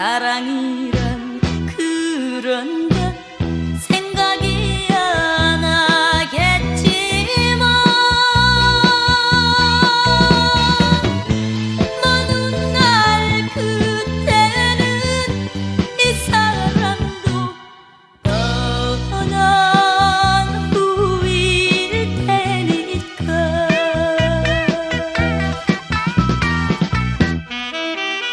사랑이란 그런